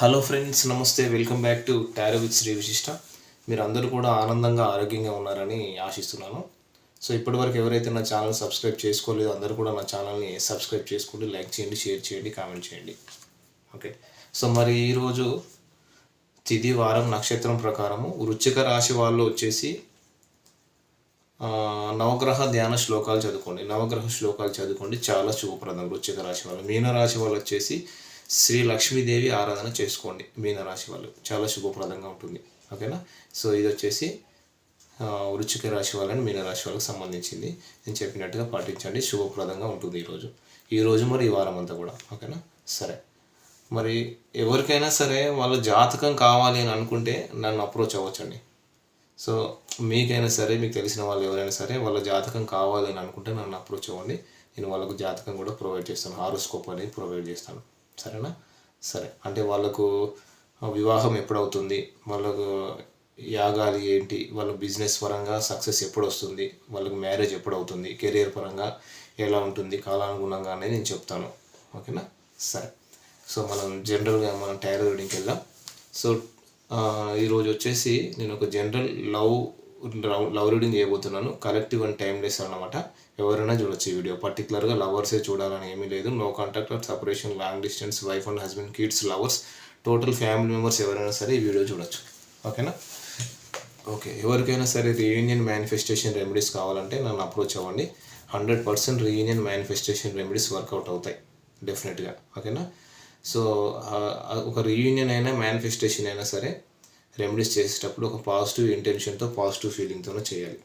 Hello friends నమస్తే welcome back to tarot with Shri Vishishta మీరు అందరూ కూడా ఆనందంగా ఆరోగ్యంగా ఉన్నారని ఆశిస్తున్నాను. సో ఇప్పటివరకు ఎవరైతే నా ఛానల్ సబ్స్క్రైబ్ చేసుకోలేదో అందరూ కూడా నా ఛానల్ని సబ్స్క్రైబ్ చేసుకోండి లైక్ చేయండి షేర్ చేయండి కామెంట్ చేయండి. ఓకే సో మరి ఈరోజు తిది వారం నక్షత్రం ప్రకారము వృచ్చిక రాశి వాళ్ళు వచ్చేసి నవగ్రహ ధ్యాన శ్లోకాలు చదువుకోండి. నవగ్రహ శ్లోకాలు చదువుకోండి. చాలా శుభప్రదం వృచ్చిక రాశి వాళ్ళు. మీనరాశి వాళ్ళు వచ్చేసి శ్రీ లక్ష్మీదేవి ఆరాధన చేసుకోండి మీనరాశి వాళ్ళు. చాలా శుభప్రదంగా ఉంటుంది. ఓకేనా? సో ఇది వచ్చేసి వృచ్చిక రాశి వాళ్ళని మీనరాశి వాళ్ళకి సంబంధించింది. నేను చెప్పినట్టుగా పాటించండి. శుభప్రదంగా ఉంటుంది ఈరోజు. ఈరోజు మరి ఈ వారం అంతా కూడా. ఓకేనా? సరే. మరి ఎవరికైనా సరే వాళ్ళ జాతకం కావాలి అని అనుకుంటే నన్ను అప్రోచ్ అవ్వచ్చండి. సో మీకైనా సరే మీకు తెలిసిన వాళ్ళు ఎవరైనా సరే వాళ్ళ జాతకం కావాలి అని అనుకుంటే నన్ను అప్రోచ్ అవ్వండి. నేను వాళ్ళకు జాతకం కూడా ప్రొవైడ్ చేస్తాను. హారోస్కోప్ అనేది ప్రొవైడ్ చేస్తాను. సరేనా? సరే. అంటే వాళ్ళకు వివాహం ఎప్పుడవుతుంది? వాళ్ళకు యాగాలు ఏంటి? వాళ్ళ బిజినెస్ పరంగా సక్సెస్ ఎప్పుడు వస్తుంది వాళ్ళకి మ్యారేజ్ ఎప్పుడు అవుతుంది కెరియర్ పరంగా ఎలా ఉంటుంది? కాలానుగుణంగా అనేది నేను చెప్తాను. ఓకేనా? సరే. సో మనం జనరల్గా మనం టైర్ రీడింగ్కి వెళ్దాం. సో ఈరోజు వచ్చేసి నేను ఒక జనరల్ లవ్ లవ్ రీడింగ్ చేయబోతున్నాను. కలెక్టివ్ అండ్ టైమ్లెస్ అన్నమాట. ఎవరైనా చూడొచ్చు ఈ వీడియో. పర్టికులర్గా లవర్సే చూడాలని ఏమీ లేదు. No contact or separation long distance wife and husband kids lovers total family members ఎవరైనా సరే ఈ వీడియో చూడొచ్చు. ఓకేనా ఓకే ఎవరికైనా సరే రీయూనియన్ మేనిఫెస్టేషన్ రెమెడీస్ కావాలంటే నన్ను అప్రోచ్ అవ్వండి. Hundred percent reunion manifestation remedies work out అవుతాయి. డెఫినెట్గా ఓకేనా సో ఒక రీయూనియన్ అయినా మేనిఫెస్టేషన్ అయినా సరే రెమెడీస్ చేసేటప్పుడు ఒక పాజిటివ్ ఇంటెన్షన్తో పాజిటివ్ ఫీలింగ్తోనే చేయాలి.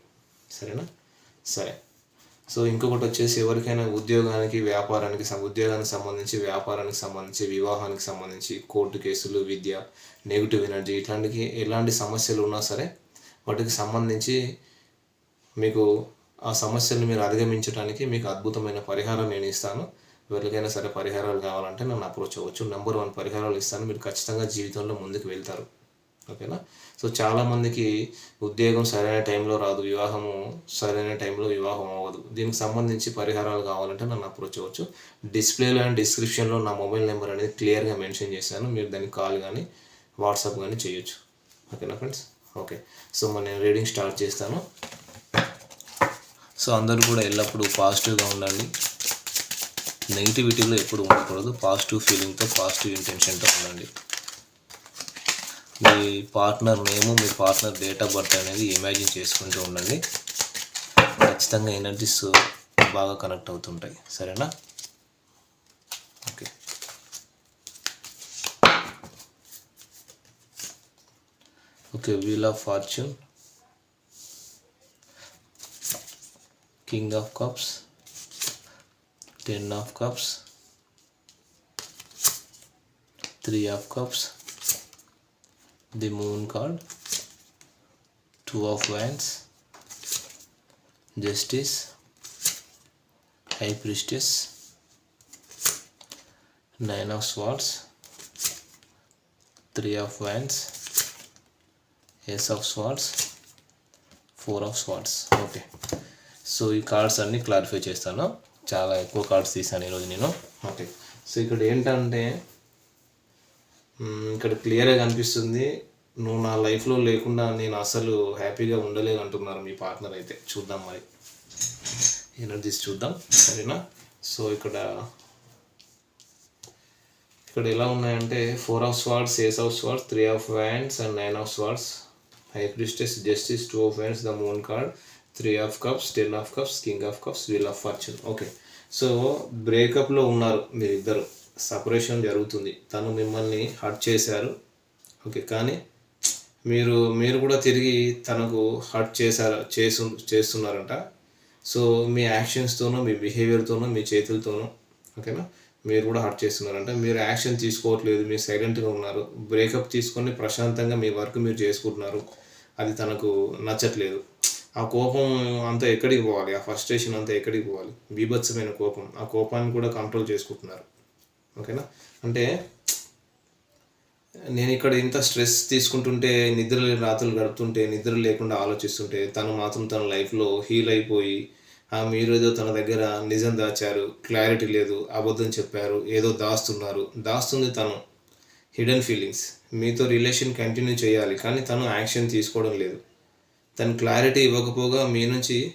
సరేనా? సరే. సో ఇంకొకటి వచ్చేసి ఎవరికైనా ఉద్యోగానికి వ్యాపారానికి ఉద్యోగానికి సంబంధించి వ్యాపారానికి సంబంధించి వివాహానికి సంబంధించి కోర్టు కేసులు విద్య నెగిటివ్ ఎనర్జీ ఇట్లాంటికి ఎలాంటి సమస్యలు ఉన్నా సరే వాటికి సంబంధించి మీకు ఆ సమస్యలను మీరు అధిగమించడానికి మీకు అద్భుతమైన పరిహారం నేను ఇస్తాను. ఎవరికైనా సరే పరిహారాలు కావాలంటే నన్ను అప్రోచ్ అవ్వచ్చు. నెంబర్ వన్ పరిహారాలు ఇస్తాను. మీరు ఖచ్చితంగా జీవితంలో ముందుకు వెళ్తారు. ఓకేనా? సో చాలామందికి ఉద్యోగం సరైన టైంలో రాదు వివాహము సరైన టైంలో వివాహం అవ్వదు. దీనికి సంబంధించి పరిహారాలు కావాలంటే నన్ను అప్రోచ్ అవ్వచ్చు. డిస్ప్లేలో అండ్ డిస్క్రిప్షన్లో నా మొబైల్ నెంబర్ అనేది క్లియర్గా మెన్షన్ చేశాను. మీరు దానికి కాల్ కానీ వాట్సాప్ కానీ చేయొచ్చు. ఓకేనా ఫ్రెండ్స్? ఓకే. సో మరి నేను రీడింగ్ స్టార్ట్ చేస్తాను. సో అందరూ కూడా ఎల్లప్పుడూ పాజిటివ్గా ఉండండి. నెగిటివిటీలో ఎప్పుడు ఉండకూడదు. పాజిటివ్ ఫీలింగ్తో పాజిటివ్ ఇంటెన్షన్తో ఉండండి. మీ పార్ట్నర్ నేము మీ పార్ట్నర్ డేట్ ఆఫ్ బర్త్ అనేది ఇమాజిన్ చేసుకుంటూ ఉండండి. ఖచ్చితంగా ఎనర్జీస్ బాగా కనెక్ట్ అవుతుంటాయి. సరేనా? Okay okay wheel of fortune king of cups ten of cups three of cups the moon card two of wands justice high priestess nine of swords three of wands ace of swords four of swords okay so ఈ cards అన్ని clarify చేస్తాను చాలా ఎక్కువ cards తీసాను ఈరోజు నేను okay so ఇక్కడ ఏంటంటే ఇక్కడ క్లియర్గా కనిపిస్తుంది. నువ్వు నా లైఫ్లో లేకుండా నేను అసలు హ్యాపీగా ఉండలేదు అంటున్నారు మీ పార్ట్నర్ అయితే. చూద్దాం మరి. ఎనర్జీస్ చూద్దాం. సరేనా? సో ఇక్కడ ఇక్కడ ఎలా ఉన్నాయంటే four of swords ace of swords three of wands and nine of swords high priestess justice two of wands the moon card three of cups ten of cups king of cups wheel of fortune okay so బ్రేకప్లో ఉన్నారు మీరిద్దరు. Separation జరుగుతుంది. తను మిమ్మల్ని hurt చేశారు. Okay కానీ మీరు మీరు కూడా తిరిగి తనకు హర్ట్ చేశారు చేసు చేస్తున్నారంట. సో మీ యాక్షన్స్తోనూ మీ బిహేవియర్తోనూ మీ చేతులతోనూ ఓకేనా? మీరు కూడా హర్ట్ చేస్తున్నారంట. మీరు యాక్షన్ తీసుకోవట్లేదు మీరు సైలెంట్గా ఉన్నారు. బ్రేకప్ తీసుకొని ప్రశాంతంగా మీ వర్క్ మీరు చేసుకుంటున్నారు. అది తనకు నచ్చట్లేదు. ఆ కోపం అంతా ఎక్కడికి పోవాలి? ఆ ఫస్ట్రేషన్ అంతా ఎక్కడికి పోవాలి? బీభత్సమైన కోపం. ఆ కోపాన్ని కూడా కంట్రోల్ చేసుకుంటున్నారు. ఓకేనా? అంటే నేను ఇక్కడ ఇంత స్ట్రెస్ తీసుకుంటుంటే నిద్ర లేని రాత్రులు గడుపుతుంటే నిద్ర లేకుండా ఆలోచిస్తుంటే తను మాత్రం తన లైఫ్లో హీల్ అయిపోయి మీరు ఏదో తన దగ్గర నిజం దాచారు క్లారిటీ లేదు అబద్ధం చెప్పారు ఏదో దాస్తున్నారు. దాస్తుంది తను. Hidden feelings. మీతో రిలేషన్ కంటిన్యూ చేయాలి కానీ తను యాక్షన్ తీసుకోవడం లేదు. తను క్లారిటీ ఇవ్వకపోగా మీ నుంచి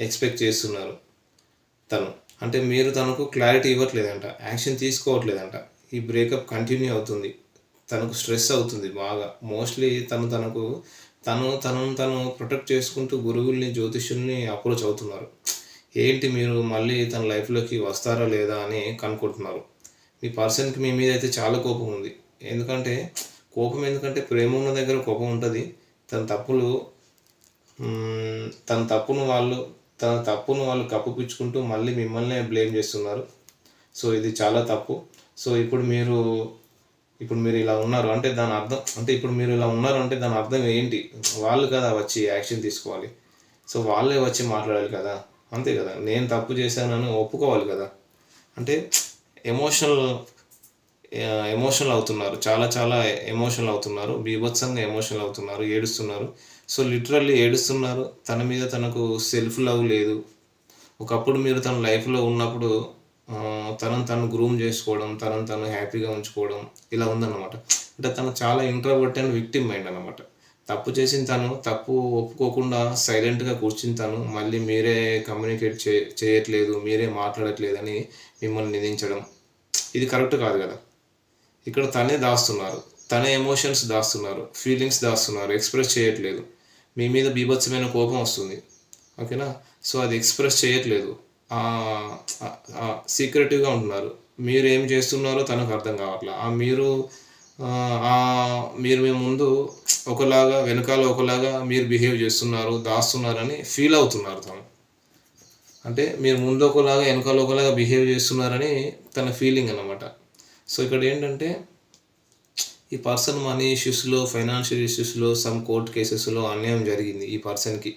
ఎక్స్పెక్ట్ చేస్తున్నారు తను. అంటే మీరు తనకు క్లారిటీ ఇవ్వట్లేదంట యాక్షన్ తీసుకోవట్లేదంట. ఈ బ్రేకప్ కంటిన్యూ అవుతుంది. తనకు స్ట్రెస్ అవుతుంది బాగా. మోస్ట్లీ తను తనకు తను తను తను ప్రొటెక్ట్ చేసుకుంటూ గురువుల్ని జ్యోతిష్యుల్ని అప్రోచ్ అవుతున్నారు. ఏంటి మీరు మళ్ళీ తన లైఫ్లోకి వస్తారా లేదా అని కనుక్కుంటున్నారు. మీ పర్సన్కి మీ మీద అయితే చాలా కోపం ఉంది. ఎందుకంటే కోపం ఎందుకంటే ప్రేమ ఉన్న దగ్గర కోపం ఉంటుంది. తన తప్పులు తన తప్పును వాళ్ళు తన తప్పును వాళ్ళు కప్పుపించుకుంటూ మళ్ళీ మిమ్మల్నే బ్లేమ్ చేస్తున్నారు. సో ఇది చాలా తప్పు. సో ఇప్పుడు మీరు ఇప్పుడు మీరు ఇలా ఉన్నారు అంటే దాని అర్థం అంటే ఇప్పుడు మీరు ఇలా ఉన్నారు అంటే దాని అర్థం ఏంటి? వాళ్ళు కదా వచ్చి యాక్షన్ తీసుకోవాలి. సో వాళ్ళే వచ్చి మాట్లాడాలి కదా. అంతే కదా. నేను తప్పు చేశానని ఒప్పుకోవాలి కదా. అంటే ఎమోషనల్ ఎమోషనల్ అవుతున్నారు. చాలా చాలా ఎమోషనల్ అవుతున్నారు. బీభత్సంగా ఎమోషనల్ అవుతున్నారు. ఏడుస్తున్నారు. సో లిటరల్లీ ఏడుస్తున్నారు. తన మీద తనకు సెల్ఫ్ లవ్ లేదు. ఒకప్పుడు మీరు తన లైఫ్లో ఉన్నప్పుడు తనను తను గ్రూమ్ చేసుకోవడం తనను తను హ్యాపీగా ఉంచుకోవడం ఇలా ఉందన్నమాట. అంటే తను చాలా ఇంట్రోవర్ట్ అండ్ విక్టిమ్ మైండ్ అనమాట తప్పు చేసిన తను తప్పు ఒప్పుకోకుండా సైలెంట్గా కూర్చుని తను మళ్ళీ మీరే కమ్యూనికేట్ చే చేయట్లేదు మీరే మాట్లాడట్లేదని మిమ్మల్ని నిందించడం. ఇది కరెక్ట్ కాదు కదా. ఇక్కడ తనే దాస్తున్నారు. తన ఎమోషన్స్ దాస్తున్నారు. ఫీలింగ్స్ దాస్తున్నారు. ఎక్స్ప్రెస్ చేయట్లేదు. మీ మీద బీభత్సమైన కోపం వస్తుంది. ఓకేనా సో అది ఎక్స్ప్రెస్ చేయట్లేదు. సీక్రెటివ్గా ఉంటున్నారు. మీరు ఏం చేస్తున్నారో తనకు అర్థం కావట్లా. ఆ మీరు మీరు మీ ముందు ఒకలాగా వెనకాల ఒకలాగా మీరు బిహేవ్ చేస్తున్నారు దాస్తున్నారని ఫీల్ అవుతున్నారు తను. అంటే మీరు ముందు ఒకలాగా వెనకాల ఒకలాగా బిహేవ్ చేస్తున్నారని తన ఫీలింగ్ అన్నమాట. సో ఇక్కడ ఏంటంటే ఈ పర్సన్ మనీ ఇష్యూస్లో ఫైనాన్షియల్ ఇష్యూస్లో సమ్ కోర్ట్ కేసెస్లో అన్యాయం జరిగింది ఈ పర్సన్కి.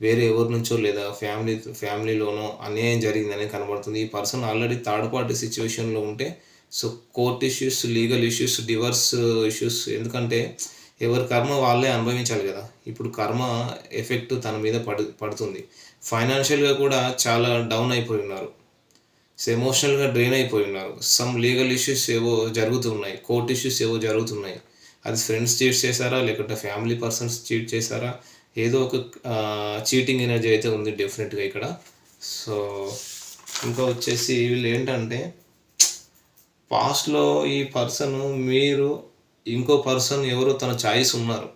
వేరే ఎవరి నుంచో లేదా ఫ్యామిలీ ఫ్యామిలీలోనో అన్యాయం జరిగిందని కనబడుతుంది. ఈ పర్సన్ ఆల్రెడీ థర్డ్ పార్టీ సిచ్యువేషన్లో ఉంటే so court issues legal issues divorce issues ఎందుకంటే ఎవరి కర్మ వాళ్ళే అనుభవించాలి కదా. ఇప్పుడు కర్మ ఎఫెక్ట్ తన మీద పడు పడుతుంది. ఫైనాన్షియల్గా కూడా చాలా డౌన్ అయిపోయి ఉన్నారు సో ఎమోషనల్గా డ్రైన్ అయిపోయి ఉన్నారు సమ్ లీగల్ ఇష్యూస్ ఏవో జరుగుతున్నాయి. కోర్ట్ ఇష్యూస్ ఏవో జరుగుతున్నాయి. అది ఫ్రెండ్స్ చీట్ చేశారా? లేకుంటే ఫ్యామిలీ పర్సన్స్ చీట్ చేశారా? ఏదో ఒక చీటింగ్ ఎనర్జీ అయితే ఉంది డెఫినెట్గా ఇక్కడ. సో ఇంకా వచ్చేసి వీళ్ళు ఏంటంటే పాస్ట్లో ఈ పర్సన్ మీరు ఇంకో పర్సన్ ఎవరో తన ఛాయిస్ ఉన్నారు.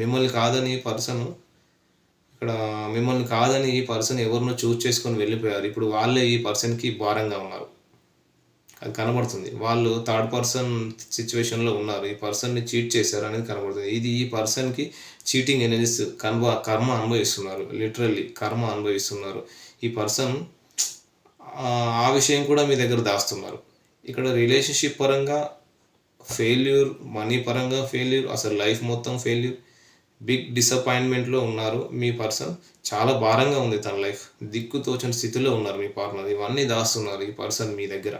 మిమ్మల్ని కాదని పర్సన్ ఇక్కడ మిమ్మల్ని కాదని ఈ పర్సన్ ఎవరినో చూస్ చేసుకొని వెళ్ళిపోయారు. ఇప్పుడు వాళ్ళే ఈ పర్సన్కి భారంగా ఉన్నారు. అది కనబడుతుంది. వాళ్ళు థర్డ్ పర్సన్ సిచ్యువేషన్లో ఉన్నారు. ఈ పర్సన్ని చీట్ చేశారు అనేది కనబడుతుంది. ఇది ఈ పర్సన్కి చీటింగ్ అనేది కన్వ కర్మ అనుభవిస్తున్నారు. లిటరల్లీ కర్మ అనుభవిస్తున్నారు. ఈ పర్సన్ ఆ విషయం కూడా మీ దగ్గర దాస్తున్నారు. ఇక్కడ రిలేషన్షిప్ పరంగా ఫెయిల్యూర్ మనీ పరంగా ఫెయిల్యూర్ అసలు లైఫ్ మొత్తం ఫెయిల్యూర్. బిగ్ డిసప్పాయింట్మెంట్లో ఉన్నారు మీ పర్సన్ చాలా భారంగా ఉంది తన లైఫ్ దిక్కు తోచని స్థితిలో ఉన్నారు మీ పార్ట్నర్ ఇవన్నీ దాస్తున్నారు ఈ పర్సన్ మీ దగ్గర.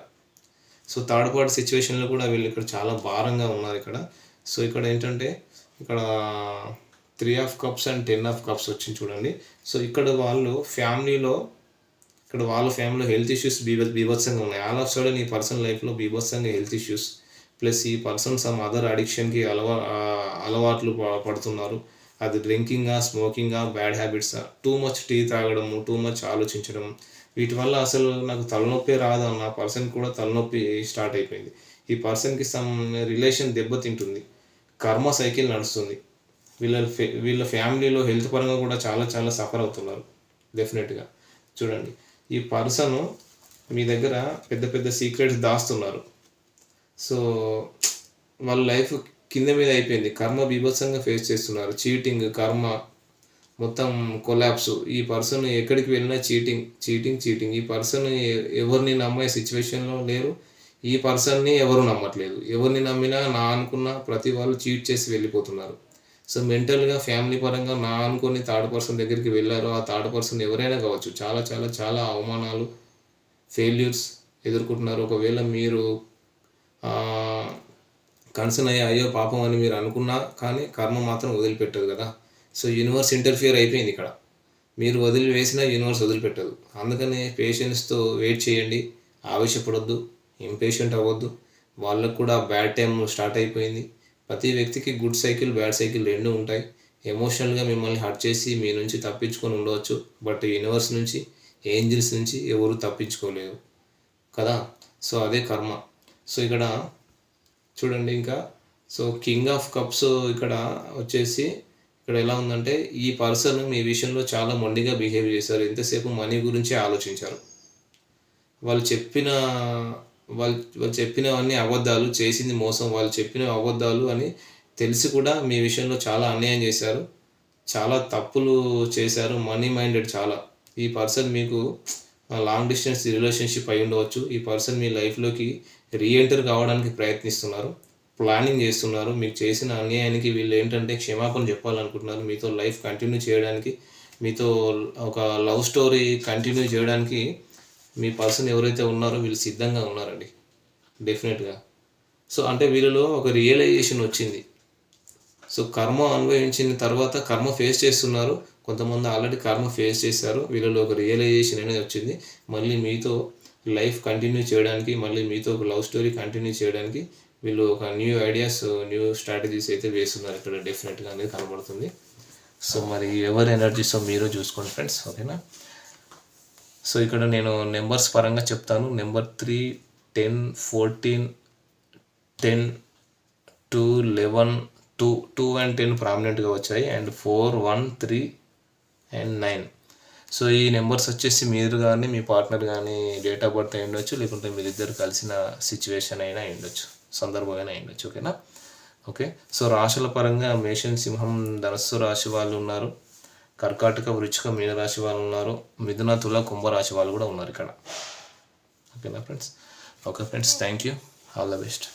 సో థర్డ్ పార్టీ సిచ్యువేషన్లో కూడా వీళ్ళు ఇక్కడ చాలా భారంగా ఉన్నారు ఇక్కడ. సో ఇక్కడ ఏంటంటే ఇక్కడ three of cups and ten of cups వచ్చింది చూడండి. సో ఇక్కడ వాళ్ళు ఫ్యామిలీలో ఇక్కడ వాళ్ళ ఫ్యామిలీలో హెల్త్ ఇష్యూస్ బీభ బీభత్సంగా ఉన్నాయి. ఆల్ ఆఫ్ సడన్ ఈ పర్సన్ లైఫ్లో బీభత్సంగా హెల్త్ ఇష్యూస్ ప్లస్ ఈ పర్సన్ సమ్ అదర్ అడిక్షన్కి అలవా అలవాట్లు పడుతున్నారు. అది డ్రింకింగా స్మోకింగా బ్యాడ్ హ్యాబిట్సా టూ మచ్ టీ తాగడము టూ మచ్ ఆలోచించడం వీటి వల్ల అసలు నాకు తలనొప్పి రాదు నా పర్సన్ కూడా తలనొప్పి స్టార్ట్ అయిపోయింది. ఈ పర్సన్కి సమ్ రిలేషన్ దెబ్బతింటుంది. కర్మ సైకిల్ నడుస్తుంది. వీళ్ళ ఫే వీళ్ళ ఫ్యామిలీలో హెల్త్ పరంగా కూడా చాలా చాలా సఫర్ అవుతున్నారు. డెఫినెట్గా. చూడండి. ఈ పర్సన్ మీ దగ్గర పెద్ద పెద్ద సీక్రెట్స్ దాస్తున్నారు. సో వాళ్ళ లైఫ్ కింద మీద అయిపోయింది. కర్మ బీభత్సంగా ఫేస్ చేస్తున్నారు. చీటింగ్ కర్మ మొత్తం కొలాప్స్ ఈ పర్సన్ ఎక్కడికి వెళ్ళినా చీటింగ్ చీటింగ్ చీటింగ్ ఈ పర్సన్ ఎవరిని నమ్మే సిచ్యువేషన్లో లేరు. ఈ పర్సన్ని ఎవరు నమ్మట్లేదు. ఎవరిని నమ్మినా నా అనుకున్న ప్రతి వాళ్ళు చీట్ చేసి వెళ్ళిపోతున్నారు. సో మెంటల్గా ఫ్యామిలీ పరంగా నా అనుకుని థర్డ్ పర్సన్ దగ్గరికి వెళ్ళారు ఆ థర్డ్ పర్సన్ ఎవరైనా కావచ్చు చాలా చాలా చాలా అవమానాలు ఫెయిల్యూర్స్ ఎదుర్కొంటున్నారు. ఒకవేళ మీరు కన్సర్న్ అయ్యి అయ్యో పాపం అని మీరు అనుకున్నా కానీ కర్మ మాత్రం వదిలిపెట్టదు కదా. సో యూనివర్స్ ఇంటర్ఫియర్ అయిపోయింది ఇక్కడ. మీరు వదిలి వేసినా యూనివర్స్ వదిలిపెట్టదు. అందుకనే పేషెన్స్తో వెయిట్ చేయండి. ఆవేశపడొద్దు. ఇంపేషెంట్ అవ్వద్దు. వాళ్ళకు కూడా బ్యాడ్ టైం స్టార్ట్ అయిపోయింది. ప్రతి వ్యక్తికి గుడ్ సైకిల్ బ్యాడ్ సైకిల్ రెండు ఉంటాయి. ఎమోషనల్గా మిమ్మల్ని హర్ట్ చేసి మీ నుంచి తప్పించుకొని ఉండవచ్చు. బట్ యూనివర్స్ నుంచి ఏంజిల్స్ నుంచి ఎవరు తప్పించుకోలేరు కదా? సో అదే కర్మ. సో ఇక్కడ చూడండి ఇంకా. సో కింగ్ ఆఫ్ కప్స్ ఇక్కడ వచ్చేసి ఇక్కడ ఎలా ఉందంటే ఈ పర్సన్ మీ విషయంలో చాలా మొండిగా బిహేవ్ చేశారు. ఎంతసేపు మనీ గురించే ఆలోచించారు. వాళ్ళు చెప్పిన వాళ్ళు వాళ్ళు చెప్పినవన్నీ అబద్ధాలు చేసింది మోసం వాళ్ళు చెప్పిన అబద్ధాలు అని తెలిసి కూడా మీ విషయంలో చాలా అన్యాయం చేశారు. చాలా తప్పులు చేశారు. మనీ మైండెడ్ చాలా. ఈ పర్సన్ మీకు లాంగ్ డిస్టెన్స్ రిలేషన్షిప్ అయి ఉండవచ్చు. ఈ పర్సన్ మీ లైఫ్లోకి రీఎంటర్ కావడానికి ప్రయత్నిస్తున్నారు ప్లానింగ్ చేస్తున్నారు. మీకు చేసిన అన్యాయానికి వీళ్ళు ఏంటంటే క్షమాపణ చెప్పాలనుకుంటున్నారు. మీతో లైఫ్ కంటిన్యూ చేయడానికి మీతో ఒక లవ్ స్టోరీ కంటిన్యూ చేయడానికి మీ పర్సన్ ఎవరైతే ఉన్నారో వీళ్ళు సిద్ధంగా ఉన్నారండి. డెఫినెట్గా. సో అంటే వీళ్ళలో ఒక రియలైజేషన్ వచ్చింది. సో కర్మ అనుభవించిన తర్వాత కర్మ ఫేస్ చేస్తున్నారు. కొంతమంది ఆల్రెడీ కర్మ ఫేస్ చేశారు. వీళ్ళలో ఒక రియలైజేషన్ అనేది వచ్చింది. మళ్ళీ మీతో లైఫ్ కంటిన్యూ చేయడానికి మళ్ళీ మీతో ఒక లవ్ స్టోరీ కంటిన్యూ చేయడానికి వీళ్ళు ఒక న్యూ ఐడియాస్ న్యూ స్ట్రాటజీస్ అయితే వేస్తున్నారు. ఇక్కడ డెఫినెట్గా అనేది కనబడుతుంది. సో మరి ఎవరి ఎనర్జీస్ మీరు చూసుకోండి ఫ్రెండ్స్ ఓకేనా? సో ఇక్కడ నేను నెంబర్స్ పరంగా చెప్తాను. Number three ten fourteen ten two eleven two two and ten ప్రామినెంట్గా వచ్చాయి. And four one three and nine. So ఈ నెంబర్స్ వచ్చేసి మీరు కానీ మీ పార్ట్నర్ కానీ డేట్ ఆఫ్ బర్త్ అయి ఉండొచ్చు లేకుంటే మీరిద్దరు కలిసిన సిచ్యువేషన్ అయినా అయి ఉండొచ్చు సందర్భమైనా అయి ఉండొచ్చు ఓకేనా? ఓకే. సో రాశుల పరంగా మేషన్ సింహం ధనస్సు రాశి వాళ్ళు ఉన్నారు. కర్కాటక వృచ్చిక మీనరాశి వాళ్ళు ఉన్నారు. మిథున తుల కుంభరాశి వాళ్ళు కూడా ఉన్నారు ఇక్కడ. ఓకేనా friends? Okay friends thank you. All the best.